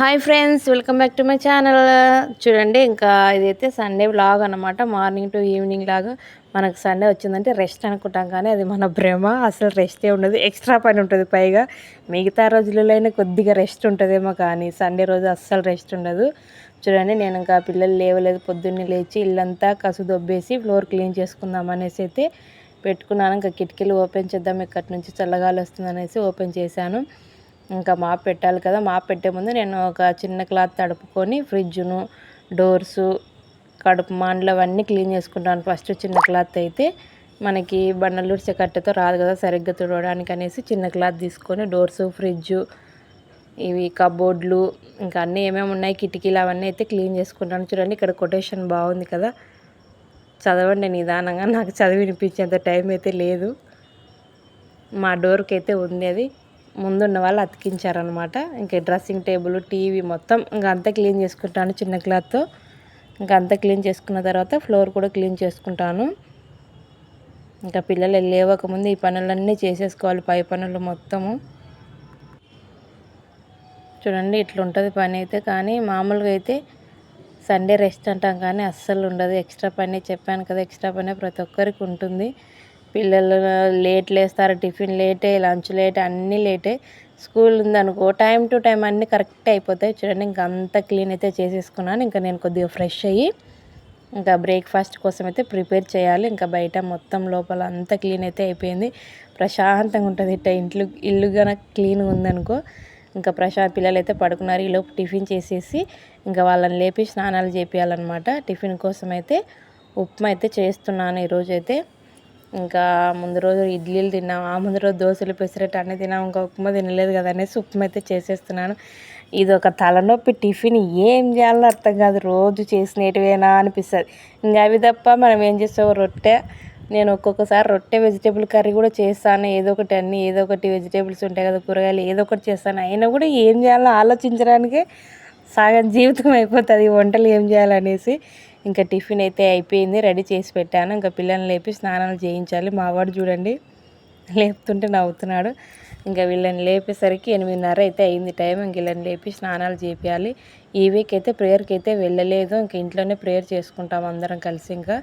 Hi friends welcome back to my channel. చూడండి ఇంకా ఇదైతే సండే బ్లాగ్ అనమాట మార్నింగ్ టు ఈవినింగ్ లాగా మనకు సండే వచ్చిందంటే రెస్ట్ అనుకుంటాం కానీ అది మన భ్రమ. అసలు రెస్టే ఉండదు. ఎక్స్ట్రా పని ఉంటుంది పైగా. మిగతా రోజులలో కొద్దిగా రెస్ట్ ఉంటుందేమో కానీ సండే రోజు అస్సలు రెస్ట్ ఉండదు. చూడండి నేను ఇంకా పిల్లలు లేవలేదు. పొద్దున్నే లేచి ఇల్లంతా కసు దొబ్బేసి ఫ్లోర్ క్లీన్ చేసుకుందాం అనేసి అయితే పెట్టుకున్నాను. ఇంకా కిటికీలు ఓపెన్ చేద్దాం. ఇక్కడి నుంచి చల్లగాలి వస్తుంది అనేసి ఓపెన్ చేశాను. ఇంకా మాప్ పెట్టాలి కదా మాప్ పెట్టే ముందు నేను ఒక చిన్న క్లాత్ తడుపుకొని ఫ్రిడ్జ్ను డోర్సు కడుపు మాండ్లు అవన్నీ క్లీన్ చేసుకుంటాను. ఫస్ట్ చిన్న క్లాత్ అయితే మనకి బండలూర్చే కట్టెతో రాదు కదా సరిగ్గా తుడవడానికి అనేసి చిన్న క్లాత్ తీసుకొని డోర్స్ ఫ్రిడ్జ్ ఇవి కబోర్డ్లు ఇంకా అన్నీ ఏమేమి ఉన్నాయి కిటికీలు అవన్నీ అయితే క్లీన్ చేసుకుంటాను. చూడండి ఇక్కడ కొటేషన్ బాగుంది కదా. చదవండి నిదానంగా నాకు చదివి వినిపించేంత టైం అయితే లేదు. మా డోర్కి అయితే ఉంది అది. ముందున్న వాళ్ళు అతికించారనమాట ఇంకా డ్రెస్సింగ్ టేబుల్ టీవీ మొత్తం ఇంకా అంతా క్లీన్ చేసుకుంటాను చిన్న క్లాత్తో. ఇంకా అంతా క్లీన్ చేసుకున్న తర్వాత ఫ్లోర్ కూడా క్లీన్ చేసుకుంటాను. ఇంకా పిల్లలు లేవకముందు ఈ పనులన్నీ చేసేసుకోవాలి పై పనులు మొత్తము. చూడండి ఇట్లా ఉంటుంది పని అయితే. కానీ మామూలుగా అయితే సండే రెస్ట్ అంటాం కానీ అస్సలు ఉండదు. ఎక్స్ట్రా పని చెప్పాను కదా ఎక్స్ట్రా పని ప్రతి ఒక్కరికి ఉంటుంది. పిల్లలు లేట్ లేస్తారు టిఫిన్ లేటే లంచ్ లేట్ అన్నీ లేటే. స్కూల్ ఉందనుకో టైం టు టైం అన్నీ కరెక్ట్ అయిపోతాయి. చూడండి ఇంకా అంత క్లీన్ అయితే చేసేసుకున్నాను. ఇంకా నేను కొద్దిగా ఫ్రెష్ అయ్యి ఇంకా బ్రేక్ఫాస్ట్ కోసం అయితే ప్రిపేర్ చేయాలి. ఇంకా బయట మొత్తం లోపల అంతా క్లీన్ అయితే అయిపోయింది. ప్రశాంతంగా ఉంటుంది ఇట్ట ఇంట్లో ఇల్లు కనుక క్లీన్గా ఉందనుకో ఇంకా ప్రశాంత్ పిల్లలు అయితే పడుకున్నారు. ఈలోపు టిఫిన్ చేసేసి ఇంకా వాళ్ళని లేపి స్నానాలు చేపియాలన్నమాట. టిఫిన్ కోసం అయితే ఉప్మా అయితే చేస్తున్నాను ఈరోజు అయితే ఇంకా ముందు రోజు ఇడ్లీలు తిన్నాం. ఆ ముందు రోజు దోశలు పెసరట్టు అన్నీ తిన్నాం. ఇంకా ఉప్మా తినలేదు కదా అనేసి ఉప్మా అయితే చేసేస్తున్నాను. ఇది ఒక తలనొప్పి టిఫిన్. ఏం చేయాలో అర్థం కాదు. రోజు చేసినటివేనా అనిపిస్తుంది. ఇంకా అవి తప్ప మనం ఏం చేస్తావు రొట్టె. నేను ఒక్కొక్కసారి రొట్టె వెజిటేబుల్ కర్రీ కూడా చేస్తాను. ఏదో ఒకటి అన్ని ఏదో ఒకటి వెజిటేబుల్స్ ఉంటాయి కదా కూరగాయలు ఏదో ఒకటి చేస్తాను. అయినా కూడా ఏం చేయాలో ఆలోచించడానికి సగం జీవితం అయిపోతుంది. వంటలు ఏం చేయాలనేసి. ఇంకా టిఫిన్ అయితే అయిపోయింది రెడీ చేసి పెట్టాను. ఇంకా పిల్లల్ని లేపి స్నానాలు చేయించాలి. మావాడు చూడండి లేపుతుంటే నవ్వుతున్నాడు. ఇంకా వీళ్ళని లేపేసరికి ఎనిమిదిన్నర అయితే అయింది టైం. ఇంక వీళ్ళని లేపి స్నానాలు చేపించాలి ఈ వీక్ అయితే ప్రేయర్కి అయితే వెళ్ళలేదు. ఇంక ఇంట్లోనే ప్రేయర్ చేసుకుంటాము అందరం కలిసి ఇంకా.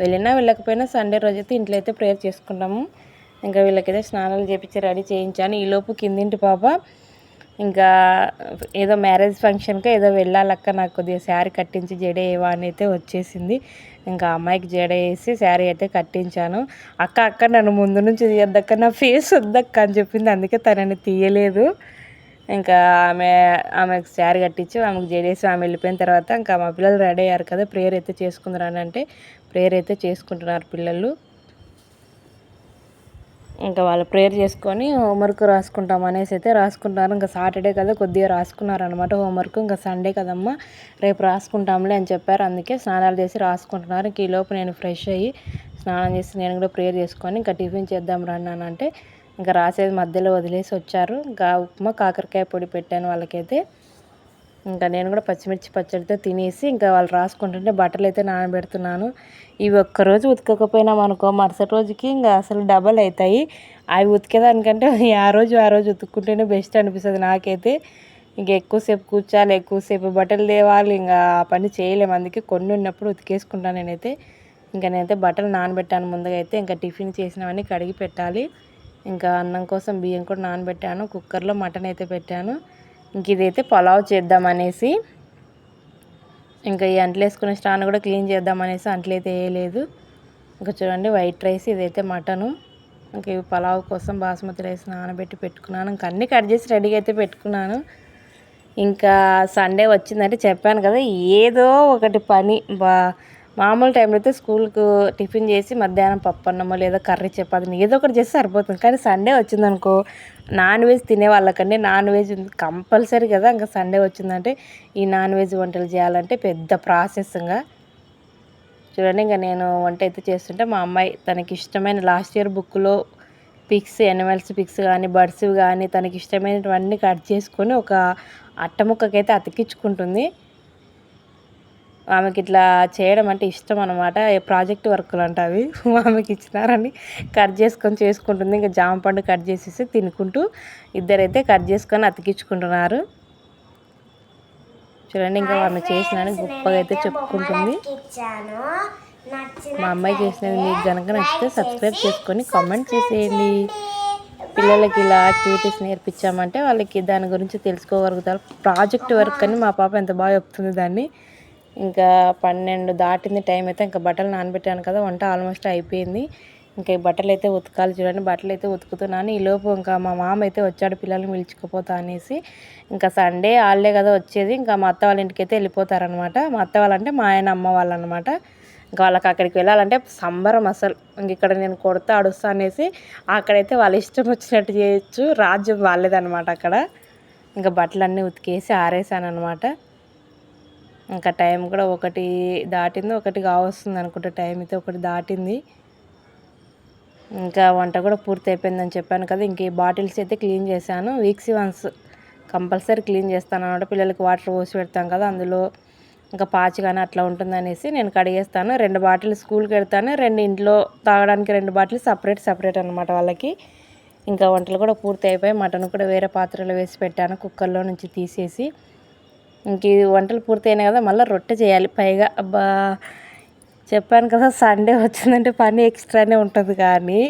వెళ్ళినా వెళ్ళకపోయినా సండే రోజు అయితే ఇంట్లో అయితే ప్రేయర్ చేసుకుంటాము. ఇంకా వీళ్ళకైతే స్నానాలు చేపించి రెడీ చేయించాను. ఈలోపు కిందింటి పాప ఇంకా ఏదో మ్యారేజ్ ఫంక్షన్కి ఏదో వెళ్ళాలక్క నాకు కొద్దిగా శారీ కట్టించి జడేవా అని అయితే వచ్చేసింది. ఇంకా అమ్మాయికి జడ వేసి శారీ అయితే కట్టించాను. అక్క అక్క నన్ను ముందు నుంచి తీయద్దక్క నా ఫేస్ వద్దక్క అని చెప్పింది. అందుకే తనని తీయలేదు. ఇంకా ఆమె ఆమెకు శారీ కట్టించి ఆమెకు జడేసి ఆమె వెళ్ళిపోయిన తర్వాత ఇంకా మా పిల్లలు రెడీ అయ్యారు కదా ప్రేయర్ అయితే చేసుకుందరు అని అంటే ప్రేయర్ అయితే చేసుకుంటున్నారు పిల్లలు. ఇంకా వాళ్ళు ప్రేయర్ చేసుకొని హోంవర్క్ రాసుకుంటాం అనేసి అయితే రాసుకుంటారు. ఇంకా సాటర్డే కదా కొద్దిగా రాసుకున్నారు అనమాట హోంవర్క్ ఇంకా సండే కదమ్మా రేపు రాసుకుంటాంలే అని చెప్పారు. అందుకే స్నానాలు చేసి రాసుకుంటున్నారు. ఇంక ఈలోపు నేను ఫ్రెష్ అయ్యి స్నానం చేసి నేను కూడా ప్రేయర్ చేసుకొని ఇంకా టిఫిన్ చేద్దాం రన్నానంటే ఇంకా రాసేది మధ్యలో వదిలేసి వచ్చారు. ఇంకా ఉప్మా కాకరకాయ పొడి పెట్టాను వాళ్ళకైతే. ఇంకా నేను కూడా పచ్చిమిర్చి పచ్చడితో తినేసి ఇంకా వాళ్ళు రాసుకుంటుంటే బట్టలు అయితే నానబెడుతున్నాను. ఇవి ఒక్కరోజు ఉతకకపోయినాం అనుకో మరుసటి రోజుకి ఇంకా అసలు డబల్ అవుతాయి. అవి ఉతికేదానికంటే ఆ రోజు ఆ రోజు ఉతుక్కుంటేనే బెస్ట్ అనిపిస్తుంది నాకైతే. ఇంక ఎక్కువసేపు కూర్చోాలి ఎక్కువసేపు బట్టలు తేవాలి ఇంకా ఆ పని చేయలేము అందుకే కొన్ని ఉన్నప్పుడు ఉతికేసుకుంటాను నేనైతే. ఇంకా నేనైతే బట్టలు నానబెట్టాను ముందుగా అయితే. ఇంకా టిఫిన్ చేసినవన్నీ కడిగి పెట్టాలి. ఇంకా అన్నం కోసం బియ్యం కూడా నానబెట్టాను. కుక్కర్లో మటన్ అయితే పెట్టాను. ఇంక ఇదైతే పలావ్ చేద్దామనేసి ఇంకా ఈ అంట్లు వేసుకునే స్టాన్ కూడా క్లీన్ చేద్దామనేసి అంట్లు అయితే వేయలేదు. ఇంకా చూడండి వైట్ రైస్ ఇదైతే మటను. ఇంకా ఇవి పలావ్ కోసం బాస్మతి రైస్ నానబెట్టి పెట్టుకున్నాను. ఇంకా అన్నీ కట్ చేసి రెడీగా అయితే పెట్టుకున్నాను. ఇంకా సండే వచ్చిందంటే చెప్పాను కదా ఏదో ఒకటి పని బా మామూలు టైంలో అయితే స్కూల్కు టిఫిన్ చేసి మధ్యాహ్నం పప్పు అన్నమో లేదా కర్రీ చపాతీని ఏదో ఒకటి చేస్తే సరిపోతుంది. కానీ సండే వచ్చిందనుకో నాన్ వెజ్ తినే వాళ్ళకంటే నాన్ వెజ్ కంపల్సరీ కదా. ఇంకా సండే వచ్చిందంటే ఈ నాన్ వెజ్ వంటలు చేయాలంటే పెద్ద ప్రాసెస్గా చూడండి ఇంకా నేను వంట అయితే చేస్తుంటే మా అమ్మాయి తనకి ఇష్టమైన లాస్ట్ ఇయర్ బుక్లో పిక్స్ ఎనిమల్స్ పిక్స్ కానీ బర్డ్స్ కానీ తనకి ఇష్టమైనటువన్నీ కట్ చేసుకొని ఒక అట్టముక్కకైతే అతికించుకుంటుంది. ఆమెకి ఇట్లా చేయడం అంటే ఇష్టం అనమాట ప్రాజెక్ట్ వర్కులు అంట అవి. ఆమెకి ఇచ్చినారని కట్ చేసుకొని చేసుకుంటుంది. ఇంకా జామ పండు కట్ చేసేసి తినుకుంటూ ఇద్దరైతే కట్ చేసుకొని అతికించుకుంటున్నారు. చూడండి ఇంకా ఆమె చేసినని గొప్పగా అయితే చెప్పుకుంటుంది. మా అమ్మాయి చేసినది మీకు కనుక నచ్చితే సబ్స్క్రైబ్ చేసుకొని కామెంట్ చేసేయండి. పిల్లలకి ఇలా యాక్టివిటీస్ నేర్పించామంటే వాళ్ళకి దాని గురించి తెలుసుకోగలుగుతారు. ప్రాజెక్ట్ వర్క్ అని మా పాప ఎంత బాగా చెప్తుంది దాన్ని. ఇంకా పన్నెండు దాటింది టైం అయితే ఇంకా బట్టలు నానబెట్టాను కదా వంట ఆల్మోస్ట్ అయిపోయింది. ఇంకా ఈ బట్టలు అయితే ఉతకాలి చూడండి బట్టలు అయితే ఉతుకుతున్నాను ఈలోపు ఇంకా మా మామ అయితే వచ్చాడు పిల్లల్ని పిలుచుకుపోతా అనేసి. ఇంకా సండే వాళ్ళే కదా వచ్చేది ఇంకా మా అత్త వాళ్ళ ఇంటికి అయితే వెళ్ళిపోతారనమాట మా అత్త వాళ్ళంటే మా ఆయన అమ్మ వాళ్ళు అనమాట ఇంకా వాళ్ళకి అక్కడికి వెళ్ళాలంటే సంబరం అసలు. ఇంక ఇక్కడ నేను కొడతా అడుస్తా అనేసి అక్కడైతే వాళ్ళ ఇష్టం వచ్చినట్టు చేయొచ్చు. రాజ్యం వాళ్ళేదనమాట అక్కడ. ఇంకా బట్టలన్నీ ఉతికేసి ఆరేసాను అనమాట ఇంకా టైం కూడా ఒకటి దాటింది ఒకటి కావస్తుంది అనుకుంటా టైం అయితే ఒకటి దాటింది. ఇంకా వంట కూడా పూర్తి అయిపోయిందని చెప్పాను కదా ఇంక ఈ బాటిల్స్ అయితే క్లీన్ చేశాను. వీక్స్ వన్స్ కంపల్సరీ క్లీన్ చేస్తాను అనమాట పిల్లలకి వాటర్ పోసి పెడతాం కదా అందులో ఇంకా పాచి కానీ అట్లా ఉంటుందనేసి నేను కడిగేస్తాను. రెండు బాటిల్ స్కూల్కి పెడతాను రెండు ఇంట్లో తాగడానికి రెండు బాటిల్ సపరేట్ సపరేట్ అనమాట వాళ్ళకి. ఇంకా వంటలు కూడా పూర్తి అయిపోయి మటన్ కూడా వేరే పాత్రలో వేసి పెట్టాను కుక్కర్లో నుంచి తీసేసి. ఇంక ఈ వంటలు పూర్తయినాయి కదా మళ్ళీ రొట్టె చేయాలి పైగా. అబ్బా చెప్పాను కదా సండే వచ్చిందంటే పని ఎక్స్ట్రానే ఉంటుంది కానీ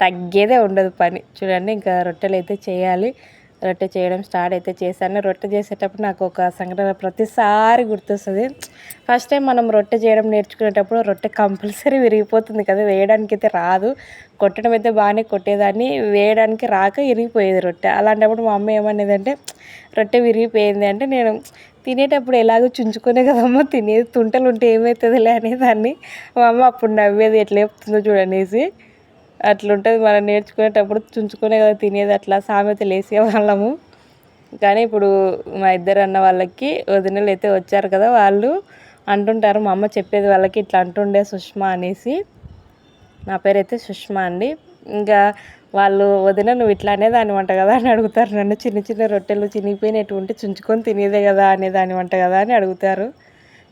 తగ్గేదే ఉండదు పని. చూడండి ఇంకా రొట్టెలు అయితే చేయాలి. రొట్టె చేయడం స్టార్ట్ అయితే చేశాను. రొట్టె చేసేటప్పుడు నాకు ఒక సంఘటన ప్రతిసారి గుర్తొస్తుంది. ఫస్ట్ టైం మనం రొట్టె చేయడం నేర్చుకునేటప్పుడు రొట్టె కంపల్సరీ విరిగిపోతుంది కదా వేయడానికి అయితే రాదు. కొట్టడం అయితే బాగానే కొట్టేదాన్ని వేయడానికి రాక విరిగిపోయేది రొట్టె. అలాంటప్పుడు మా అమ్మ ఏమనేదంటే రొట్టె విరిగిపోయింది అంటే నేను తినేటప్పుడు ఎలాగో చుంచుకునే కదమ్మా తినేది తుంటలు ఉంటే ఏమవుతుందిలే అనేదాన్ని. మా అమ్మ అప్పుడు నవ్వేది ఎట్లా చెప్తుందో చూడనేసి అట్లుంటుంది. మనం నేర్చుకునేటప్పుడు చుంచుకునే కదా తినేది అట్లా. సామెతలు వేసేవాళ్ళము కానీ ఇప్పుడు మా ఇద్దరు అన్న వాళ్ళకి వదినలు అయితే వచ్చారు కదా వాళ్ళు అంటుంటారు మా అమ్మ చెప్పేది వాళ్ళకి ఇట్లా అంటుండే సుష్మా అనేసి. నా పేరు అయితే సుష్మా అండి. ఇంకా వాళ్ళు వదిన నువ్వు ఇట్లా అనేదాని వంట కదా అని అడుగుతారు నన్ను. చిన్న చిన్న రొట్టెలు చినిగిపోయినటువంటి చుంచుకొని తినేదే కదా అనేదాని వంట కదా అని అడుగుతారు.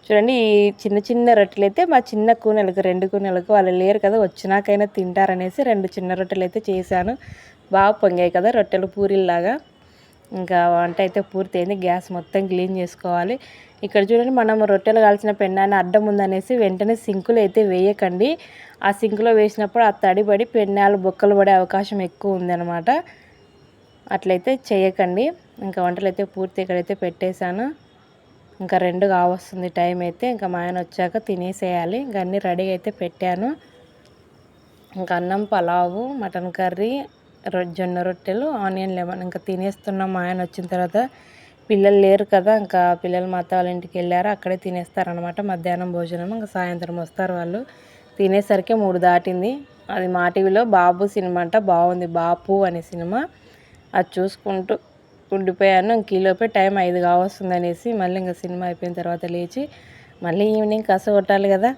చూడండి ఈ చిన్న చిన్న రొట్టెలు అయితే మా చిన్న కూనెలకు రెండు కూనెలకు వాళ్ళు లేరు కదా వచ్చినాకైనా తింటారనేసి రెండు చిన్న రొట్టెలు అయితే చేశాను. బాగా పొంగాయి కదా రొట్టెలు పూరిల్లాగా. ఇంకా వంట అయితే పూర్తయింది గ్యాస్ మొత్తం క్లీన్ చేసుకోవాలి. ఇక్కడ చూడండి మనం రొట్టెలు కాల్చిన పెన్నాన్ని అడ్డం ఉందనేసి వెంటనే సింకులు అయితే వేయకండి. ఆ సింకులో వేసినప్పుడు ఆ తడిపడి పెన్నాలు బొక్కలు పడే అవకాశం ఎక్కువ ఉందన్నమాట. అట్లయితే చేయకండి. ఇంకా వంటలు అయితే పూర్తి ఇక్కడైతే పెట్టేశాను. ఇంకా రెండు కావస్తుంది టైం అయితే. ఇంకా మా ఆయన వచ్చాక తినేసేయాలి. ఇంకా అన్నీ రెడీగా అయితే పెట్టాను. ఇంకా అన్నం పలావు మటన్ కర్రీ జొన్న రొట్టెలు ఆనియన్ లెమన్ ఇంకా తినేస్తున్నాం. మా ఆయన వచ్చిన తర్వాత పిల్లలు లేరు కదా. ఇంకా పిల్లలు మా అత్త వాళ్ళ ఇంటికి వెళ్ళారు. అక్కడే తినేస్తారనమాట మధ్యాహ్నం భోజనం ఇంకా సాయంత్రం వస్తారు వాళ్ళు. తినేసరికి మూడు దాటింది. అది మా టీవీలో బాబు సినిమా అంట. బాగుంది బాపు అనే సినిమా. అది చూసుకుంటూ ఉండిపోయాను. ఇంక ఈలోపే టైం ఐదు కావస్తుంది అనేసి మళ్ళీ ఇంకా సినిమా అయిపోయిన తర్వాత లేచి మళ్ళీ ఈవినింగ్ కస కొట్టాలి కదా.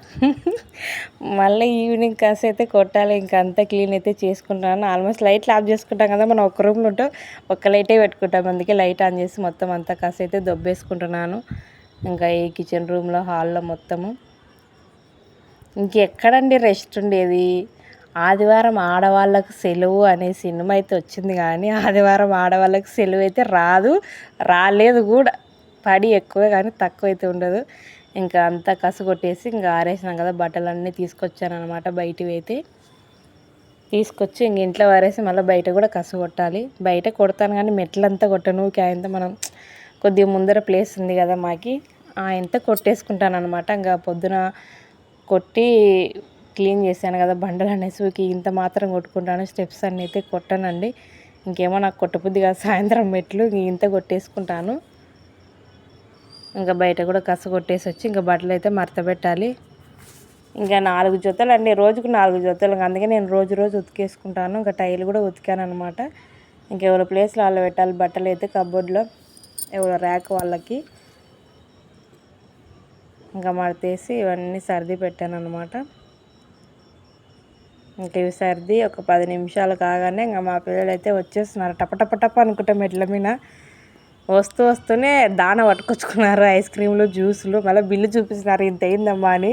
మళ్ళీ ఈవినింగ్ కస అయితే కొట్టాలి. ఇంకా అంతా క్లీన్ అయితే చేసుకుంటాను. ఆల్మోస్ట్ లైట్లు ఆఫ్ చేసుకుంటాం కదా మనం ఒక రూమ్లో ఉంటాం ఒక్క లైటే పెట్టుకుంటాం. అందుకే లైట్ ఆన్ చేసి మొత్తం అంతా కస అయితే దొబ్బేసుకుంటున్నాను. ఇంకా ఈ కిచెన్ రూమ్లో హాల్లో మొత్తము. ఇంకెక్కడండి రెస్ట్ ఉండేది? ఆదివారం ఆడవాళ్ళకు సెలవు అనే సినిమా అయితే వచ్చింది కానీ ఆదివారం ఆడవాళ్ళకి సెలవు అయితే రాదు రాలేదు కూడా. పడి ఎక్కువే కానీ తక్కువ అయితే ఉండదు. ఇంకా అంతా కసు కొట్టేసి ఇంకా ఆరేసినాం కదా బట్టలన్నీ తీసుకొచ్చాను అనమాట బయటివి అయితే. తీసుకొచ్చి ఇంక ఇంట్లో వారేసి మళ్ళీ బయట కూడా కసు కొట్టాలి బయట కొడతాను కానీ మెట్లంతా కొట్టను ఆయనతో మనం కొద్దిగా ముందర ప్లేస్ ఉంది కదా మాకి ఆయనతో కొట్టేసుకుంటాను అనమాట ఇంకా పొద్దున కొట్టి క్లీన్ చేశాను కదా బండలు అనేసి ఇంత మాత్రం కొట్టుకుంటాను స్టెప్స్ అన్నీ అయితే కొట్టానండి. ఇంకేమో నాకు కొట్టబుద్ధి కాదు సాయంత్రం మెట్లు ఇంత కొట్టేసుకుంటాను. ఇంకా బయట కూడా కస కొట్టేసి వచ్చి ఇంకా బట్టలు అయితే మడత పెట్టాలి. ఇంకా నాలుగు జతలు అండి రోజుకు నాలుగు జతలు. అందుకే నేను రోజు రోజు ఉతికేసుకుంటాను. ఇంకా టైల్ కూడా ఉతికాను అనమాట ఇంకెవరి ప్లేస్లో వాళ్ళు పెట్టాలి బట్టలు అయితే కబోర్డ్లో ఎవరో ర్యాక్ వాళ్ళకి. ఇంకా మడతేసి ఇవన్నీ సర్ది పెట్టాను అనమాట ఇంక ఇవి సర్ది ఒక పది నిమిషాలు కాగానే ఇంకా మా పిల్లలు అయితే వచ్చేస్తున్నారు టపటపటప అనుకుంటాం మెట్ల మీద వస్తూ వస్తూనే దాన పట్టుకొచ్చుకున్నారు. ఐస్ క్రీమ్లు జ్యూస్లు మళ్ళీ బిల్లు చూపిస్తున్నారు. ఇంత అయిందమ్మా అని.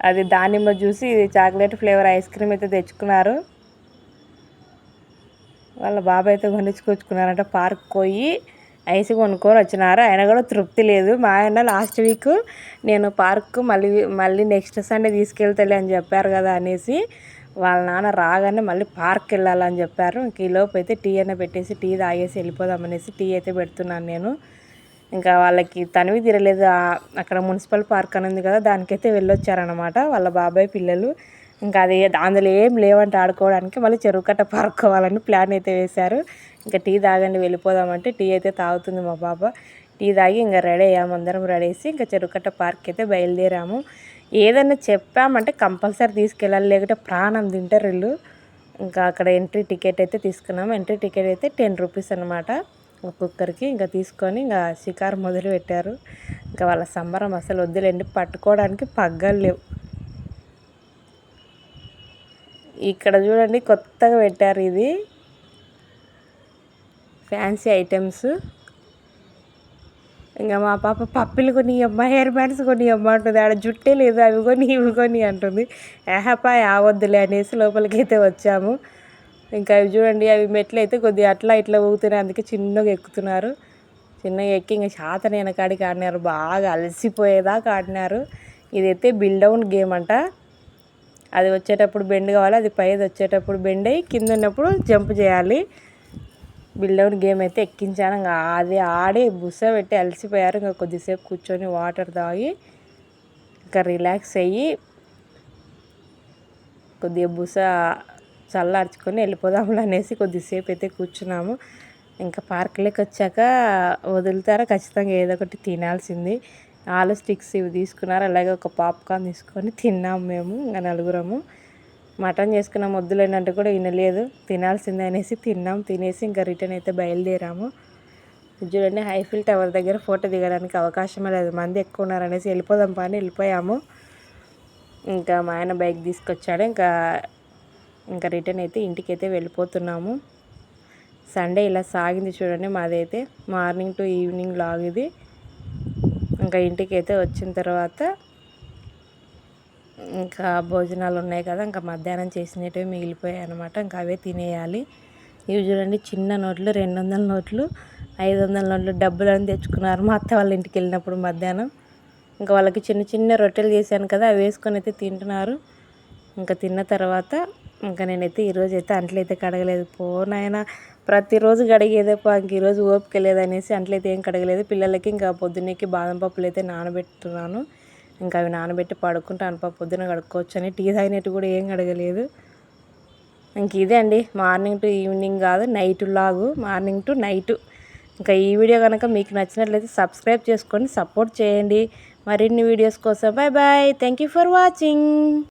అది దానిమ్మ జ్యూస్ ఇది చాక్లెట్ ఫ్లేవర్ ఐస్ క్రీమ్ అయితే తెచ్చుకున్నారు. వాళ్ళ బాబాయ్ అయితే కొనిచ్చుకొచ్చుకున్నారంట. పార్క్ పోయి ఐస్ కొనుక్కొని వచ్చినారు. ఆయన కూడా తృప్తి లేదు. మా ఆయన లాస్ట్ వీక్ నేను పార్క్ మళ్ళీ మళ్ళీ నెక్స్ట్ సండే తీసుకెళ్తలే అని చెప్పారు కదా అనేసి వాళ్ళ నాన్న రాగానే మళ్ళీ పార్క్ వెళ్ళాలని చెప్పారు. ఇంక ఈ అయితే టీ అయినా పెట్టేసి టీ తాగేసి వెళ్ళిపోదాం అనేసి టీ అయితే పెడుతున్నాను నేను. ఇంకా వాళ్ళకి తనివి తీరలేదు. అక్కడ మున్సిపల్ పార్క్ అని ఉంది కదా దానికైతే వెళ్ళొచ్చారనమాట వాళ్ళ బాబాయ్ పిల్లలు. ఇంకా అది అందులో ఏం లేవంటే ఆడుకోవడానికి మళ్ళీ చెరువు కట్ట పారుకోవాలని ప్లాన్ అయితే వేశారు. ఇంకా టీ తాగండి వెళ్ళిపోదామంటే టీ అయితే తాగుతుంది మా పాప టీ తాగి ఇంకా రెడీ అయ్యాము అందరం రెడీ వేసి ఇంకా చెరువుకట్ట పార్క్ అయితే బయలుదేరాము. ఏదైనా చెప్పామంటే కంపల్సరీ తీసుకెళ్ళాలి. లేకుంటే ప్రాణం తింటారు వీళ్ళు. ఇంకా అక్కడ ఎంట్రీ టికెట్ అయితే తీసుకున్నాము ఎంట్రీ టికెట్ అయితే టెన్ రూపీస్ అనమాట ఒక్కొక్కరికి ఇంకా తీసుకొని ఇంకా షికారు మొదలు పెట్టారు. ఇంకా వాళ్ళ సంబరం అసలు వద్దులేండి. పట్టుకోవడానికి పగ్గాలు లేవు. ఇక్కడ చూడండి కొత్తగా పెట్టారు ఇది. Fancy items. ఇంకా మా పాప పప్పులు కొని అమ్మ హెయిర్ బ్యాండ్స్ కొని అమ్మ అంటుంది. ఆడ జుట్టే లేదు అవి కొని ఇవి కొని అంటుంది. ఏహపా ఆవద్దులే అనేసి లోపలికి అయితే వచ్చాము. ఇంకా అవి చూడండి అవి మెట్లు అయితే కొద్దిగా అట్లా ఇట్లా ఊగుతున్నాయి అందుకే చిన్నగా ఎక్కుతున్నారు. చిన్నగా ఎక్కి ఇంకా శాతనైన కాడికి ఆడినారు బాగా అలసిపోయేదాకా ఆడినారు. ఇదైతే బిల్డౌన్ గేమ్ అంట. అది వచ్చేటప్పుడు బెండ్ కావాలి అది పైది వచ్చేటప్పుడు బెండ్ అయ్యి కింద ఉన్నప్పుడు జంప్ చేయాలి. బిల్డౌన్ గేమ్ అయితే ఎక్కించాను. ఇంకా అది ఆడి బుస పెట్టి అలసిపోయారు. ఇంకా కొద్దిసేపు కూర్చొని వాటర్ తాగి ఇంకా రిలాక్స్ అయ్యి కొద్దిగా బుస చల్లార్చుకొని వెళ్ళిపోదాంలే అనేసి కొద్దిసేపు అయితే కూర్చున్నాము. ఇంకా పార్కులోకి వచ్చాక వదులుతారా? ఖచ్చితంగా ఏదో ఒకటి తినాల్సింది. ఆలు స్టిక్స్ ఇవి తీసుకున్నారు. అలాగే ఒక పాప్కార్న్ తీసుకొని తిన్నాము మేము ఇంకా నలుగురము. మటన్ చేసుకున్న వద్దులేనంటే కూడా వినలేదు. తినాల్సిందే అనేసి తిన్నాం. తినేసి ఇంకా రిటర్న్ అయితే బయలుదేరాము. చూడండి హైఫిల్ టవర్ దగ్గర ఫోటో దిగడానికి అవకాశమే లేదు. మంది ఎక్కువ ఉన్నారనేసి వెళ్ళిపోదాం పని వెళ్ళిపోయాము. ఇంకా మా ఆయన బైక్ తీసుకొచ్చాడు. ఇంకా ఇంకా రిటర్న్ అయితే ఇంటికి అయితే వెళ్ళిపోతున్నాము. సండే ఇలా సాగింది చూడండి మాదైతే. మార్నింగ్ టు ఈవినింగ్ లాగ్ ఇది. ఇంకా ఇంటికి అయితే వచ్చిన తర్వాత ఇంకా భోజనాలు ఉన్నాయి కదా ఇంకా మధ్యాహ్నం చేసినవి మిగిలిపోయాయి అనమాట ఇంకా అవే తినేయాలి. ఇవి చూడండి చిన్న నోట్లు రెండు వందల నోట్లు ఐదు వందల నోట్లు డబ్బులు అని తెచ్చుకున్నారు మా అత్త వాళ్ళ ఇంటికి వెళ్ళినప్పుడు మధ్యాహ్నం. ఇంకా వాళ్ళకి చిన్న చిన్న రొట్టెలు చేశాను కదా అవి వేసుకొని అయితే తింటున్నారు. ఇంకా తిన్న తర్వాత ఇంకా నేనైతే ఈరోజు అయితే అంట్లయితే కడగలేదు. పోనాయన ప్రతిరోజు కడిగేదే పా ఇంక ఈరోజు ఓపిక లేదనేసి అనేసి అంట్లయితే ఏం కడగలేదు. పిల్లలకి ఇంకా పొద్దున్నకి బాదం పప్పులు అయితే నానబెట్టున్నాను. ఇంకా అవి నానబెట్టి పడుకుంటాను పా పొద్దున కడుక్కోవచ్చు అని టీ తాగినట్టు కూడా ఏం కడగలేదు. ఇంక ఇదే అండి మార్నింగ్ టు ఈవినింగ్ కాదు నైట్ లాగు మార్నింగ్ టు నైట్. ఇంకా ఈ వీడియో కనుక మీకు నచ్చినట్లయితే సబ్స్క్రైబ్ చేసుకొని సపోర్ట్ చేయండి. మరిన్ని వీడియోస్ కోసం bye bye thank you for watching.